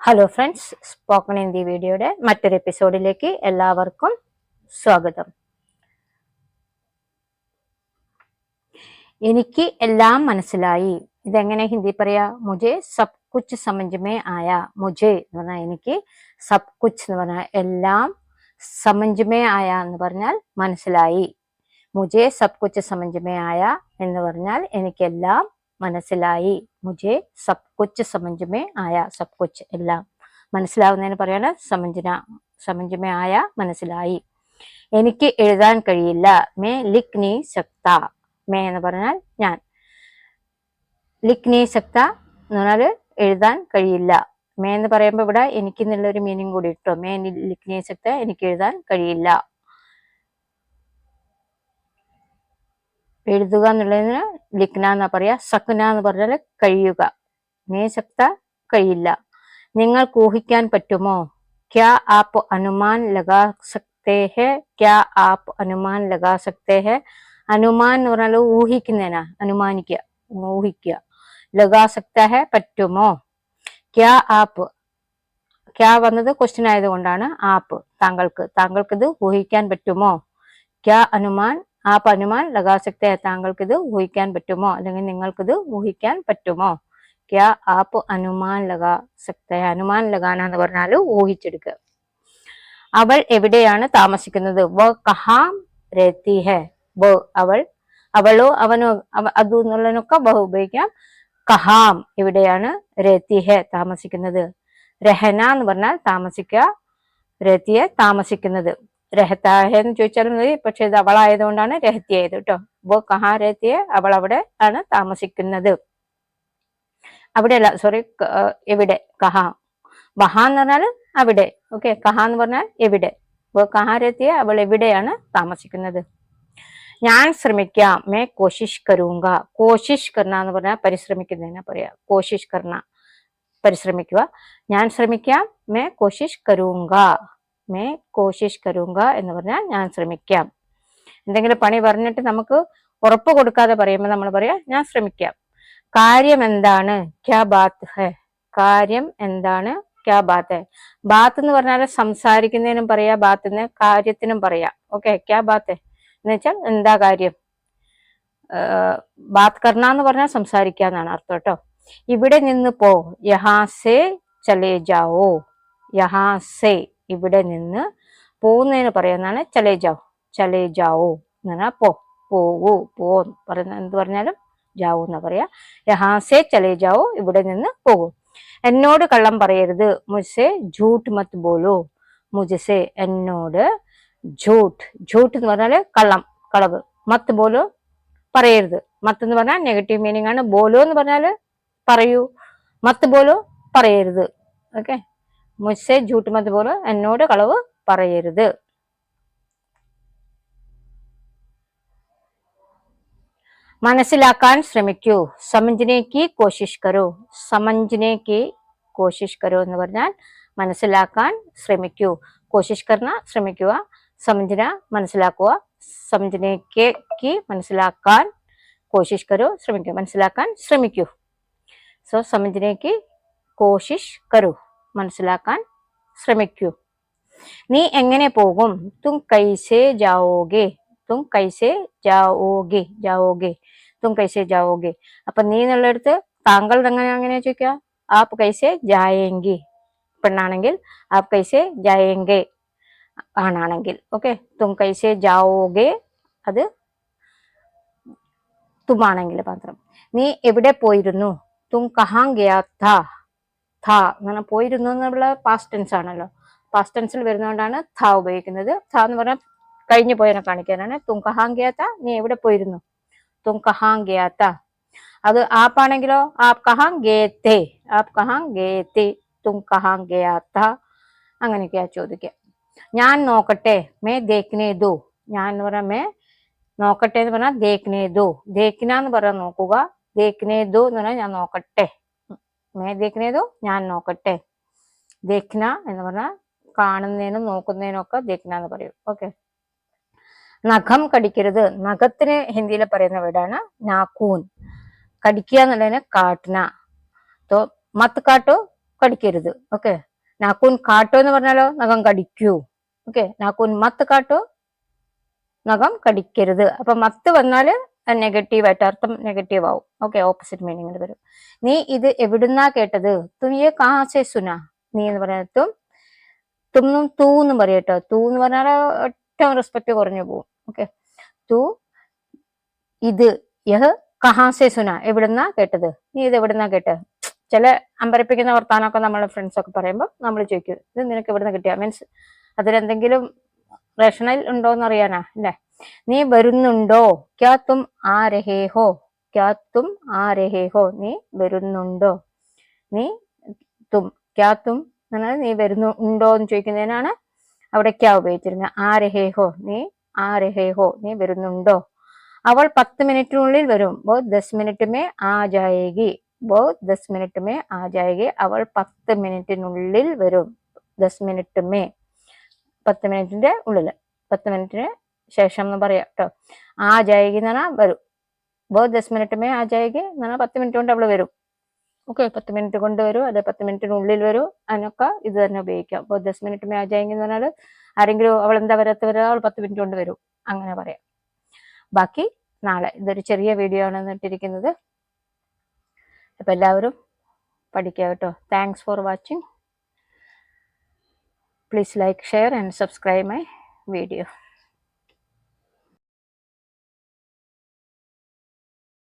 Hello friends spoken Hindi വീഡിയോയുടെ മറ്റൊരു എപ്പിസോഡിലേക്ക് എല്ലാവർക്കും സ്വാഗതം. എനിക്ക് എല്ലാം മനസ്സിലായി. ഇതെങ്ങനെ ഹിന്ദി പറയാ? മുജെ സബ് കുച്ച് സമഞ്ച്മേ ആയ. മുജെ എന്ന് പറഞ്ഞാൽ എനിക്ക് സബ് കുച്ച് എന്ന് പറഞ്ഞാൽ എല്ലാം സമഞ്ച്മേ ആയ എന്ന് പറഞ്ഞാൽ മനസ്സിലായി. മുജെ സബ് കുച്ച് സമഞ്ച്മേ ആയ എന്ന് പറഞ്ഞാൽ എനിക്കെല്ലാം മനസ്സിലായി. മുജെ സബ് കുച്ച് സമഞ്ജമേ ആയ സബ് കുച്ച് എല്ലാം മനസ്സിലാവുന്നതിന് പറയാണ് സമഞ്ജന സമഞ്ജമേ ആയ മനസ്സിലായി എനിക്ക് എഴുതാൻ കഴിയില്ല മേ ലിഖ് നീ സക്ത മേ എന്ന് പറഞ്ഞാൽ ഞാൻ ലിഖ് നീ സക്ത എന്ന് പറഞ്ഞാൽ എഴുതാൻ കഴിയില്ല മേ എന്ന് പറയുമ്പോൾ ഇവിടെ എനിക്ക് എന്നുള്ളൊരു മീനിങ് കൂടി ഇട്ടോ മേ ലിഖ് നീ സക്ത എനിക്ക് എഴുതാൻ കഴിയില്ല എഴുതുക എന്നുള്ളതിന് ലിഖ്ന എന്നാ പറയാ സക്ന എന്ന് പറഞ്ഞാൽ കഴിയുക. നീ കഴിയില്ല. നിങ്ങൾക്ക് ഊഹിക്കാൻ പറ്റുമോ? ക്യാ ആപ്പ് അനുമാൻ ലഗാ സക്തേ ഹെ ക്യാ ആപ്പ് അനുമാൻ ലഗാ സക്തേ ഹെ അനുമാൻ എന്ന് പറഞ്ഞാൽ ഊഹിക്കുന്നതിനാ അനുമാനിക്കുക ഊഹിക്കുക. ലഗാ സക്ത ഹെ പറ്റുമോ? ക്യാ ആപ്പ് ക്യാ വന്നത് ക്വസ്റ്റ്യൻ ആയതുകൊണ്ടാണ് ആപ്പ് താങ്കൾക്ക് താങ്കൾക്ക് ഇത് ഊഹിക്കാൻ പറ്റുമോ? ക്യാ അനുമാൻ ആപ്പ് അനുമാൻ ലഗാ സക്ത ഹെ താങ്കൾക്ക് ഇത് ഊഹിക്കാൻ പറ്റുമോ? അല്ലെങ്കിൽ നിങ്ങൾക്കിത് ഊഹിക്കാൻ പറ്റുമോ? ക്യാ ആപ്പ് അനുമാൻ ലഗാ അനുമാൻ ലഗാന എന്ന് പറഞ്ഞാൽ ഊഹിച്ചെടുക്കുക. അവൾ എവിടെയാണ് താമസിക്കുന്നത്? വ കഹാം രത്തി ഹെ വ അവൾ അവളോ അവനോ അവ- അതു എന്നുള്ളതിനൊക്കെ ബഹു ഉപയോഗിക്കാം. കഹാം എവിടെയാണ് രത്തി ഹെ താമസിക്കുന്നത്? രഹന എന്ന് പറഞ്ഞാൽ താമസിക്കുക രത്തിയെ താമസിക്കുന്നത്. രഹത്താഹ എന്ന് മതി. പക്ഷെ ഇത് അവളായതുകൊണ്ടാണ് രഹത്യായത് കേട്ടോ. വ കഹാ രഹത്യ അവൾ അവിടെ ആണ് താമസിക്കുന്നത്. അവിടെയല്ല സോറി എവിടെ? കഹാ. വഹ എന്ന് പറഞ്ഞാൽ അവിടെ. ഓക്കെ കഹാ എന്ന് പറഞ്ഞാൽ എവിടെ? അപ്പോൾ കഹാരത്തിയെ അവൾ എവിടെയാണ് താമസിക്കുന്നത്? ഞാൻ ശ്രമിക്കാം. മേ കോശിഷ് കരൂങ്ക. കോശിഷ് കർണ എന്ന് പറഞ്ഞാൽ പരിശ്രമിക്കുന്നതിനാ പറയാ. കോശിഷ് കർണ. പരിശ്രമിക്കുക. ഞാൻ ശ്രമിക്കാം. മേ കോശിഷ് കരൂങ്ക. മേ കോശിഷ് കരുങ്ക എന്ന് പറഞ്ഞാൽ ഞാൻ ശ്രമിക്കാം. എന്തെങ്കിലും പണി പറഞ്ഞിട്ട് നമുക്ക് ഉറപ്പ് കൊടുക്കാതെ പറയുമ്പോൾ നമ്മൾ പറയാ ഞാൻ ശ്രമിക്കാം. കാര്യം എന്താണ്? ക്യാ ബാത്ത് ഹെ. കാര്യം എന്താണ്? ക്യാ ബാത്ത് ഹെ. ബാത്ത് എന്ന് പറഞ്ഞാൽ സംസാരിക്കുന്നതിനും പറയാ ബാത്തിന് കാര്യത്തിനും പറയാം. ഓക്കെ ക്യാ ബാത്ത് എന്ന് വെച്ചാൽ എന്താ കാര്യം? ബാത് ബാത്ത് കർണ എന്ന് പറഞ്ഞാൽ സംസാരിക്കുക എന്നാണ് അർത്ഥം കേട്ടോ. ഇവിടെ നിന്ന് പോ. യഹാസേ ചലേ ജാവോ. യഹാസേ ഇവിടെ നിന്ന് പോകുന്നതിന് പറയുന്നതാണ് ചലേ ജാവോ ചലേ ജാവോ എന്ന് പറഞ്ഞാൽ പോ പോവോ പോ പറയുന്ന എന്ത് പറഞ്ഞാലും ജാവോ എന്നാ പറയാ. യഹാസെ ചലേ ജാവോ ഇവിടെ നിന്ന് പോകൂ. എന്നോട് കള്ളം പറയരുത് മുജസെ ജൂട്ട് മത്ത് ബോലോ. മുജസെ എന്നോട് ജൂട്ട് ജൂട്ട് എന്ന് പറഞ്ഞാൽ കള്ളം കളവ്. മത്ത് ബോലോ പറയരുത്. മത്ത് എന്ന് പറഞ്ഞാൽ നെഗറ്റീവ് മീനിങ് ആണ്. ബോലോ എന്ന് പറഞ്ഞാൽ പറയൂ. മത്ത് ബോലോ പറയരുത്. ഓക്കെ? മുസ്സെ ജൂട്ട് മത് പോലെ എന്നോട് കളവ് പറയരുത്. മനസ്സിലാക്കാൻ ശ്രമിക്കൂ. സമഞ്ജനേക്ക് കോശിഷ് കരു. സമഞ്ജനേക്ക് കോശിഷ് കരു എന്ന് പറഞ്ഞാൽ മനസ്സിലാക്കാൻ ശ്രമിക്കൂ. കോശിഷ് കർണ ശ്രമിക്കുക. സമഞ്ജന മനസ്സിലാക്കുക. സമഞ്ജനയ്ക്ക് മനസ്സിലാക്കാൻ കോശിഷ് കരു ശ്രമിക്കൂ. മനസ്സിലാക്കാൻ ശ്രമിക്കൂ. സോ സമഞ്ജനയ്ക്ക് കോശിഷ് കരു. മനസ്സിലാക്കാൻ ശ്രമിക്കൂ. നീ എങ്ങനെ പോകും? തും കൈസേ ജാവോഗെ. തും കൈസേ ജാവോഗെ. ജാവോഗെ. തും കൈസേ ജാവോഗെ. അപ്പൊ നീ എന്നുള്ളടത്ത് താങ്കൾ എങ്ങനെ അങ്ങനെ ചോദിക്കുക ആപ്പ് കൈസേ ജായെങ്കി. പെണ്ണാണെങ്കിൽ ആപ്പ് കൈസേ ജായെങ്കെ ആണാണെങ്കിൽ. ഓക്കെ? തും കൈസേ ജാവോഗെ. അത് തുമാണെങ്കിൽ മാത്രം. നീ എവിടെ പോയിരുന്നു? തും കഹാം ഥ അങ്ങനെ പോയിരുന്നു എന്നുള്ള പാസ്റ്റ് ടെൻസ് ആണല്ലോ പാസ്റ്റ് ടെൻസിൽ വരുന്നതുകൊണ്ടാണ് ഥ ഉപയോഗിക്കുന്നത്. ഥ എന്ന് പറഞ്ഞാൽ കഴിഞ്ഞു പോയതിനെ കാണിക്കാനാണ്. തും കഹാം ഗയാ താ നീ എവിടെ പോയിരുന്നു? തും കഹാം ഗയാ താ അത് ആപ്പാണെങ്കിലോ? ആപ് കഹാം ഗേത്തേ ആപ് കഹാം ഗേത്തേ തും കഹാം അങ്ങനെയൊക്കെയാ ചോദിക്കുക. ഞാൻ നോക്കട്ടെ മേ ദേഖ്നേ ദോ ഞാൻ എന്ന് പറഞ്ഞാൽ മേ നോക്കട്ടെ എന്ന് പറഞ്ഞാൽ ദേഖ്നേ ദോ ദേഖ്ന എന്ന് പറഞ്ഞാൽ നോക്കുക. ദേഖ്നേ ദോ എന്ന് പറഞ്ഞാൽ ഞാൻ നോക്കട്ടെ. മേ ദേഖ്നേ ദോ ഞാൻ നോക്കട്ടെ. ദേഖ്ന എന്ന് പറഞ്ഞാൽ കാണുന്നതിനും നോക്കുന്നതിനും ഒക്കെ ദേഖ്ന എന്ന് പറയും. ഓക്കെ നഖം കടിക്കരുത്. നഖത്തിന് ഹിന്ദിയിൽ പറയുന്ന വീടാണ് നാക്കൂൻ. കടിക്കുക എന്നുള്ളതിന് കാട്ട്ന തോ മത്ത് കാട്ടോ കടിക്കരുത്. ഓക്കെ നാക്കൂൻ കാട്ടോ എന്ന് പറഞ്ഞാലോ? നഖം കടിക്കൂ. ഓക്കെ നാക്കൂൻ മത്ത് കാട്ടോ? നഖം കടിക്കരുത്. അപ്പൊ മത്ത് വന്നാൽ നെഗറ്റീവ് ആയിട്ട് അർത്ഥം നെഗറ്റീവ് ആവും. ഓക്കെ ഓപ്പോസിറ്റ് മീനിങ്ങിൽ വരും. നീ ഇത് എവിടുന്നാ കേട്ടത്? തുയെ കാസെ സുന. നീ എന്ന് പറയുന്നത് തും തുമ്നും തൂ എന്ന് പറയട്ടോ തൂ എന്ന് പറഞ്ഞാൽ ഏറ്റവും റെസ്പെക്ട് കുറഞ്ഞു പോകും. ഓക്കെ തൂ ഇത് യഹ് കഹാസെ സുന. എവിടുന്നാ കേട്ടത്? നീ ഇത് എവിടുന്നാ കേട്ടത്? ചില അമ്പരപ്പിക്കുന്ന വർത്താനമൊക്കെ നമ്മളെ ഫ്രണ്ട്സ് ഒക്കെ പറയുമ്പോൾ നമ്മൾ ചോദിക്കും ഇത് നിനക്ക് എവിടുന്ന് കിട്ടിയ? മീൻസ് അതിലെന്തെങ്കിലും റേഷണൽ ഉണ്ടോ എന്ന് അറിയാനാ അല്ലേ? നീ വരുന്നുണ്ടോ? ക്യാ തും ആ രഹേ ഹോ ക്യാ തും ആ രഹേ ഹോ നീ വരുന്നുണ്ടോ? നീ തും ക്യാ തും എന്നാൽ നീ വരുന്നു ഉണ്ടോ എന്ന് ചോദിക്കുന്നതിനാണ് അവിടെ ക്യാ ഉപയോഗിച്ചിരുന്നത്. ആ രഹേ ഹോ നീ ആ രഹേ ഹോ നീ വരുന്നുണ്ടോ? അവൾ പത്ത് മിനിറ്റിനുള്ളിൽ വരും. ബോ ദസ് മിനിറ്റ് മേ ആ ജായേഗി ബോ ദസ് മിനിറ്റ് മേ ആ ജായേഗി അവൾ പത്ത് മിനിറ്റിനുള്ളിൽ വരും. ദസ് മിനിറ്റ് മേ. പത്ത് മിനിറ്റിന്റെ ഉള്ളിൽ. പത്ത് മിനിറ്റിന് ശേഷം എന്ന് പറയാം കേട്ടോ ആ ജായകി എന്ന് പറഞ്ഞാൽ വരും. ബോ ദസ് മിനിറ്റ് മേ ആ ജായകി എന്ന് പറഞ്ഞാൽ പത്ത് മിനിറ്റ് കൊണ്ട് അവൾ വരും. ഓക്കെ പത്ത് മിനിറ്റ് കൊണ്ട് വരും. അതെ പത്ത് മിനിറ്റിനുള്ളിൽ വരും. അതിനൊക്കെ ഇത് തന്നെ ഉപയോഗിക്കാം. ബോ ദസ് മിനിറ്റ് മേ ആ ജായകി എന്ന് പറഞ്ഞാൽ ആരെങ്കിലും അവൾ എന്താ വരാത്ത വരാ അവൾ പത്ത് മിനിറ്റ് കൊണ്ട് വരും. അങ്ങനെ പറയാം. ബാക്കി നാളെ ഇതൊരു ചെറിയ വീഡിയോ ആണ് ഇട്ടിരിക്കുന്നത്. അപ്പൊ എല്ലാവരും പഠിക്കുക കേട്ടോ. Thanks for watching please like share and subscribe my video